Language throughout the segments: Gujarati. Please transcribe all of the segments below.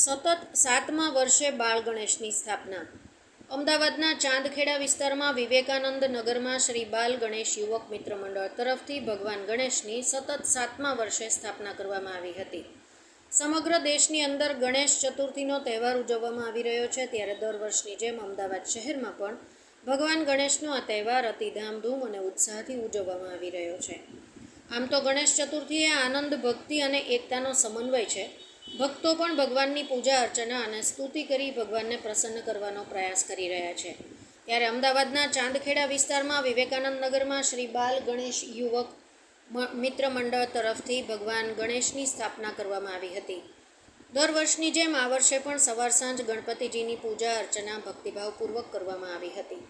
સતત સાતમા વર્ષે બાળ ગણેશની સ્થાપના. અમદાવાદના ચાંદખેડા વિસ્તારમાં વિવેકાનંદ નગરમાં શ્રી બાલ ગણેશ યુવક મિત્ર મંડળ તરફથી ભગવાન ગણેશની સતત સાતમા વર્ષે સ્થાપના કરવામાં આવી હતી. સમગ્ર દેશની અંદર ગણેશ ચતુર્થીનો તહેવાર ઉજવવામાં આવી રહ્યો છે, ત્યારે દર વર્ષની જેમ અમદાવાદ શહેરમાં પણ ભગવાન ગણેશનો આ તહેવાર અતિ ધામધૂમ અને ઉત્સાહથી ઉજવવામાં આવી રહ્યો છે. આમ તો ગણેશ ચતુર્થી એ આનંદ, ભક્તિ અને એકતાનો સમન્વય છે ભક્તો પણ ભગવાનની પૂજા, અર્ચના અને સ્તુતિ કરી ભગવાનને પ્રસન્ન કરવાનો પ્રયાસ કરી રહ્યા છે. ત્યારે અમદાવાદના ચાંદખેડા વિસ્તારમાં વિવેકાનંદ નગરમાં શ્રી બાલ ગણેશ યુવક મિત્ર મંડળ તરફથી ભગવાન ગણેશની સ્થાપના કરવામાં આવી હતી. દર વર્ષની જેમ આ વર્ષે પણ સવાર સાંજ ગણપતિજીની પૂજા, અર્ચના ભક્તિભાવપૂર્વક કરવામાં આવી હતી.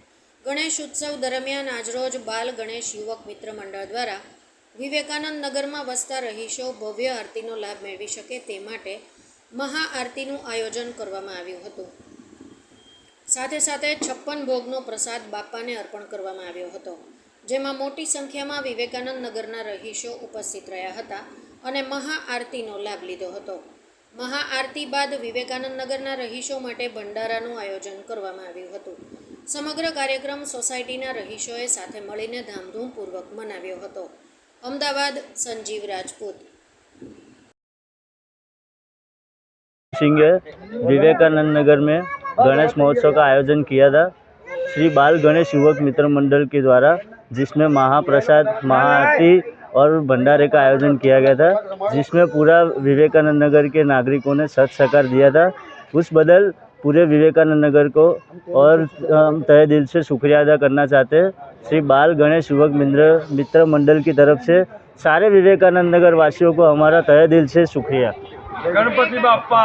ગણેશ ઉત્સવ દરમિયાન આજરોજ બાલ ગણેશ યુવક મિત્ર મંડળ દ્વારા વિવેકાનંદ નગરમાં વસતા રહીશો ભવ્ય આરતીનો લાભ મેળવી શકે તે માટે મહાઆરતીનું આયોજન કરવામાં આવ્યું હતું. સાથે સાથે છપ્પન ભોગનો પ્રસાદ બાપાને અર્પણ કરવામાં આવ્યો હતો, જેમાં મોટી સંખ્યામાં વિવેકાનંદ નગરના રહીશો ઉપસ્થિત રહ્યા હતા અને મહાઆરતીનો લાભ લીધો હતો. મહાઆરતી બાદ વિવેકાનંદ નગરના રહીશો માટે ભંડારાનું આયોજન કરવામાં આવ્યું હતું. સમગ્ર કાર્યક્રમ સોસાયટીના રહીશોએ સાથે મળીને ધામધૂમપૂર્વક મનાવ્યો હતો. અમદાવાદ સંજીવ રાજપૂત सिंह है विवेकानंद नगर में गणेश महोत्सव का आयोजन किया था श्री बाल गणेश युवक मित्र मंडल के द्वारा जिसमें महाप्रसाद महाआरती और भंडारे का आयोजन किया गया था जिसमें पूरा विवेकानंद नगर के नागरिकों ने सत सकार दिया था उस बदल पूरे विवेकानंद नगर को और हम तहे दिल से शुक्रिया अदा करना चाहते हैं श्री बाल गणेश युवक मित्र मित्र मंडल की तरफ से सारे विवेकानंद नगर वासियों को हमारा तहे दिल से शुक्रिया ગણપતિ બાપ્પા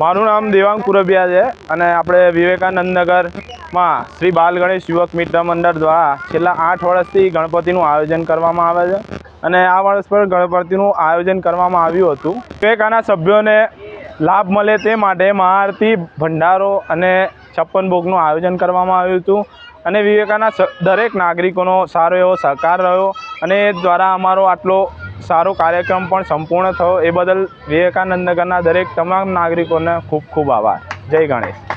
મારું નામ દેવાંગ પુરબિયા છે અને આપણે વિવેકાનંદ નગરમાં શ્રી બાલ ગણેશ યુવક મિત્ર મંડળ દ્વારા છેલ્લા આઠ વર્ષથી ગણપતિનું આયોજન કરવામાં આવે છે અને આ વર્ષ પર ગણપતિનું આયોજન કરવામાં આવ્યું હતું વિવેકાના સભ્યોને લાભ મળે તે માટે મહાઆરતી ભંડારો અને છપ્પન ભોગનું આયોજન કરવામાં આવ્યું હતું. અને વિવેકાના દરેક નાગરિકોનો સારો એવો સહકાર રહ્યો અને એ દ્વારા અમારો આટલો સારો કાર્યક્રમ પણ સંપૂર્ણ થયો. એ બદલ વિવેકાનંદ નગરના દરેક તમામ નાગરિકોને ખૂબ ખૂબ આભાર. જય ગણેશ.